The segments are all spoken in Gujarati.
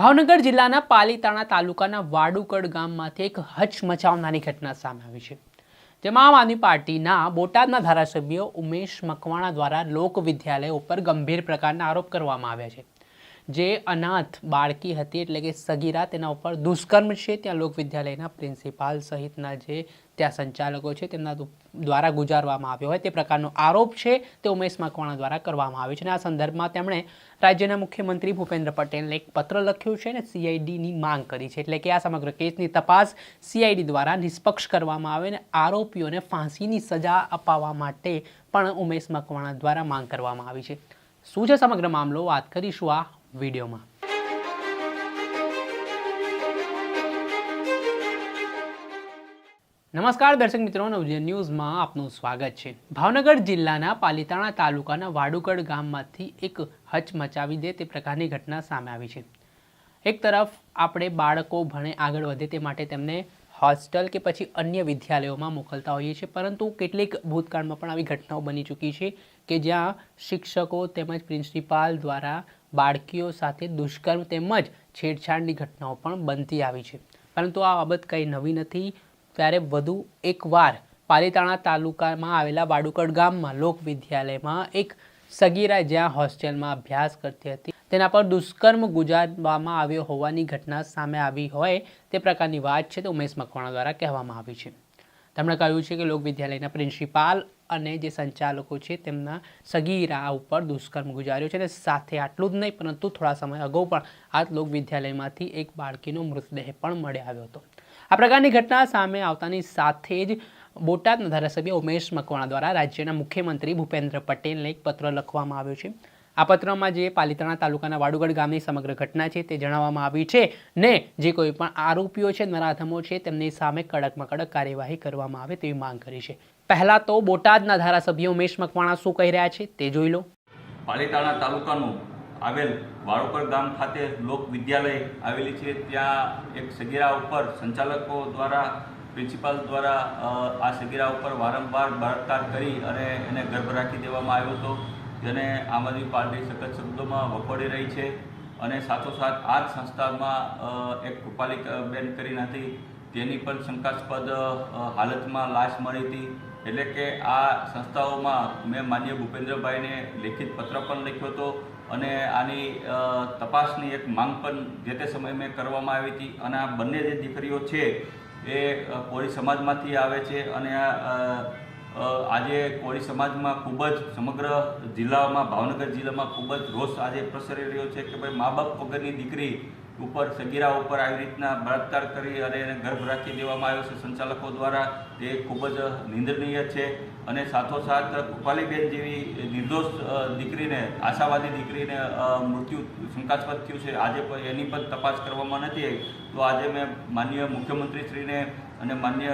ભાવનગર જિલ્લાના પાલીતાણા તાલુકાના વાડુકડ ગામમાંથી એક હચમચાવનારી ઘટના સામે આવી છે. જેમાં આમ આદમી પાર્ટીના બોટાદના ધારાસભ્ય ઉમેશ મકવાણા દ્વારા લોક વિદ્યાલય ઉપર ગંભીર પ્રકારના આરોપ કરવામાં આવ્યા છે. જે અનાથ બાળકી હતી એટલે કે સગીરા તેના ઉપર દુષ્કર્મ છે, ત્યાં લોક વિદ્યાલયના પ્રિન્સિપાલ સહિતના જે ત્યાં સંચાલકો છે, તેમના દ્વારા ગુજારવામાં આવ્યો હોય તે પ્રકારનો આરોપ છે, તે ઉમેશ મકવાણા દ્વારા કરવામાં આવ્યો છે અને આ સંદર્ભમાં તેમણે રાજ્યના મુખ્યમંત્રી ભૂપેન્દ્ર પટેલને એક પત્ર લખ્યો છે અને સીઆઈડીની માંગ કરી છે. એટલે કે આ સમગ્ર કેસની તપાસ સીઆઈડી દ્વારા નિષ્પક્ષ કરવામાં આવે અને આરોપીઓને ફાંસીની સજા અપાવવા માટે પણ ઉમેશ મકવાણા દ્વારા માંગ કરવામાં આવી છે. શું છે સમગ્ર મામલો? વાત કરીશું આ વિડીયોમાં. નમસ્કાર દર્શક મિત્રો નવજીવન ન્યૂઝમાં આપનું સ્વાગત છે. ભાવનગર જિલ્લાના પાલીતાણા તાલુકાના વાડુકડ ગામમાંથી એક હચમચાવી દે તે પ્રકારની ઘટના સામે આવી છે. એક તરફ આપણે બાળકો ભણે આગળ વધે તે માટે તેમને હોસ્ટેલ કે પછી અન્ય વિદ્યાલયોમાં મોકલતા હોઈએ છીએ, પરંતુ કેટલીક ભૂતકાળમાં પણ આવી ઘટનાઓ બની ચૂકી છે કે જ્યાં શિક્ષકો તેમજ પ્રિન્સિપાલ દ્વારા બાળકીઓ સાથે દુષ્કર્મ તેમજ છેડછાડની ઘટનાઓ પણ બનતી આવી છે. પરંતુ આ બાબત કંઈ નવી નથી. ત્યારે વધુ એકવાર પાલીતાણા તાલુકામાં આવેલા વાડુકડ ગામમાં લોક વિદ્યાલયમાં એક સગીરા જ્યાં હોસ્ટેલમાં અભ્યાસ કરતી હતી. તેના પર દુષ્કર્મ ગુજારવામાં આવ્યો હોવાની ઘટના સામે આવી હોય તે પ્રકારની વાત છે તે ઉમેશ મકવાણા દ્વારા કહેવામાં આવી છે. તેમણે કહ્યું છે કે લોક વિદ્યાલયના પ્રિન્સિપાલ અને જે સંચાલકો છે તેમના સગીરા ઉપર દુષ્કર્મ ગુજાર્યો છે અને સાથે આટલું જ નહીં, પરંતુ થોડા સમય અગાઉ પણ આ લોક વિદ્યાલયમાંથી એક બાળકીનો મૃતદેહ પણ મળી આવ્યો હતો. આ પ્રકારની ઘટના સામે આવતાની સાથે જ બોટાદના ધારાસભ્ય ઉમેશ મકવાણા દ્વારા રાજ્યના મુખ્યમંત્રી ભૂપેન્દ્ર પટેલને એક પત્ર લખવામાં આવ્યો છે. આ પત્રમાં જે પાલીતાણા તાલુકાના વાડુગડ ગામની સમગ્ર ઘટના છે તે જણાવવામાં આવી છે ને જે કોઈ પણ આરોપીઓ છે નરાધમો છે, તેમની સામે કડકમાં કડક કાર્યવાહી કરવામાં આવે તેવી માંગ કરી છે. પહેલા તો બોટાદના ધારાસભ્ય ઉમેશ મકવાણા શું કહી રહ્યા છે તે જોઈ લો. પાલિતાણા તાલુકાનું આવેલ વાળોકર ગામ ખાતે લોક વિદ્યાલય આવેલી છે. ત્યાં એક સગીરા ઉપર સંચાલકો દ્વારા, પ્રિન્સિપાલ દ્વારા આ સગીરા ઉપર વારંવાર બળાત્કાર કરી અને એને ગર્ભ રાખી દેવામાં આવ્યો હતો. જેને આમ આદમી પાર્ટી સખત શબ્દોમાં વખોડી રહી છે અને સાથોસાથ આ જ સંસ્થામાં એક કૃપાલી બેન કરીને હતી તેની પણ શંકાસ્પદ હાલતમાં લાશ મળી હતી. એટલે કે આ સંસ્થાઓમાં મેં માન્ય ભૂપેન્દ્રભાઈને લેખિત પત્ર પણ લખ્યો હતો અને આની તપાસની એક માંગ પણ જે તે સમયે મેં કરવામાં આવી હતી. અને આ બંને જે દીકરીઓ છે એ કોળી સમાજમાંથી આવે છે અને આ આજે કોળી સમાજમાં ખૂબ જ સમગ્ર જિલ્લામાં, ભાવનગર જિલ્લામાં ખૂબ જ રોષ આજે પ્રસરી રહ્યો છે કે ભાઈ મા બાપ વગરની દીકરી ઉપર, સગીરા ઉપર આવી રીતના બળાત્કાર કરી અને એને ગર્ભ રાખી દેવામાં આવ્યો છે. સંચાલકો દ્વારા તે ખૂબ જ નિંદનીય છે અને સાથોસાથ કૃપાલીબેન જેવી નિર્દોષ દીકરીને, આશાવાદી દીકરીને મૃત્યુ, શંકાસ્પદ થયું છે. આજે એની પણ તપાસ કરવામાં નથી તો આજે મેં માનનીય મુખ્યમંત્રીશ્રીને અને માન્ય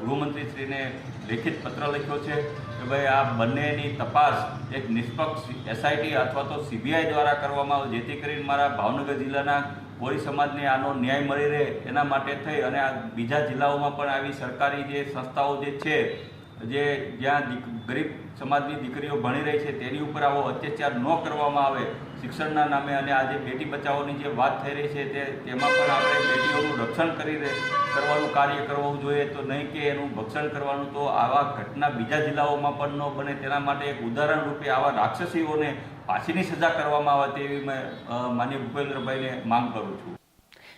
ગૃહમંત્રીશ્રીને લેખિત પત્ર લખ્યો છે કે ભાઈ આ બંનેની તપાસ એક નિષ્પક્ષ એસઆઈટી અથવા તો સીબીઆઈ દ્વારા કરવામાં આવે, જેથી કરીને મારા ભાવનગર જિલ્લાના કોળી સમાજને આનો ન્યાય મળી રહે એના માટે થઈ અને આ બીજા જિલ્લાઓમાં પણ આવી સરકારી જે સંસ્થાઓ જે છે, જે જ્યાં ગરીબ સમાજની દીકરીઓ ભણી રહી છે, તેની ઉપર આવો અત્યાચાર ન કરવામાં આવે શિક્ષણના નામે અને આજે બેટી બચાવોની જે વાત થઈ રહી છે તે, તેમાં પણ આપણે બેટીઓનું રક્ષણ કરી કરવાનું કાર્ય કરવું જોઈએ તો નહીં કે એનું ભક્ષણ કરવાનું તો આવા ઘટના બીજા જિલ્લાઓમાં પણ ન બને. તેના માટે એક ઉદાહરણ રૂપે આવા રાક્ષસીઓને ફાંસીની સજા કરવામાં આવે તેવી મેં માન્ય ભૂપેન્દ્રભાઈને માંગ કરું છું.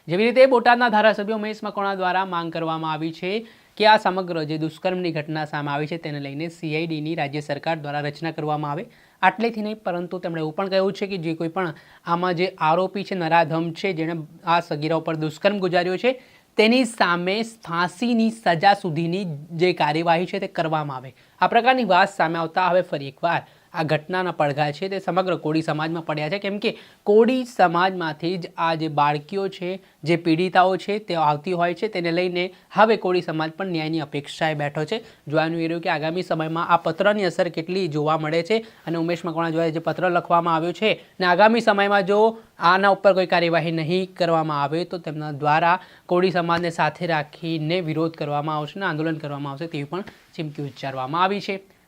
જેવી રીતે બોટાદના ધારાસભ્ય ઉમેશ મકોણા દ્વારા માંગ કરવામાં આવી છે કે આ સમગ્ર જે દુષ્કર્મની ઘટના સામે આવી છે તેને લઈને સીઆઈડીની રાજ્ય સરકાર દ્વારા રચના કરવામાં આવે. આટલેથી નહીં, પરંતુ તેમણે એવું પણ કહ્યું છે કે જે કોઈ પણ આમાં જે આરોપી છે, નરાધમ છે, જેણે આ સગીરા ઉપર દુષ્કર્મ ગુજાર્યો છે, તેની સામે ફાંસીની સજા સુધીની જે કાર્યવાહી છે તે કરવામાં આવે. આ પ્રકારની વાત સામે આવતા હવે ફરી એકવાર. આ ઘટનાના પડઘા છે તે સમગ્ર કોળી સમાજમાં પડ્યા છે. કેમ કે કોળી સમાજમાંથી જ આ જે બાળકીઓ છે, જે પીડિતાઓ છે તે આવતી હોય છે, તેને લઈને હવે કોળી સમાજ પણ ન્યાયની અપેક્ષાએ બેઠો છે. જોવાનું એ રહ્યું કે આગામી સમયમાં આ પત્રની અસર કેટલી જોવા મળે છે અને ઉમેશ મકવાણા દ્વારા જે પત્ર લખવામાં આવ્યો છે ને આગામી સમયમાં જો આના ઉપર કોઈ કાર્યવાહી નહીં કરવામાં આવે તો તેમના દ્વારા કોળી સમાજને સાથે રાખીને વિરોધ કરવામાં આવશે અને આંદોલન કરવામાં આવશે તેવી પણ ચીમકી ઉચ્ચારવામાં આવી છે.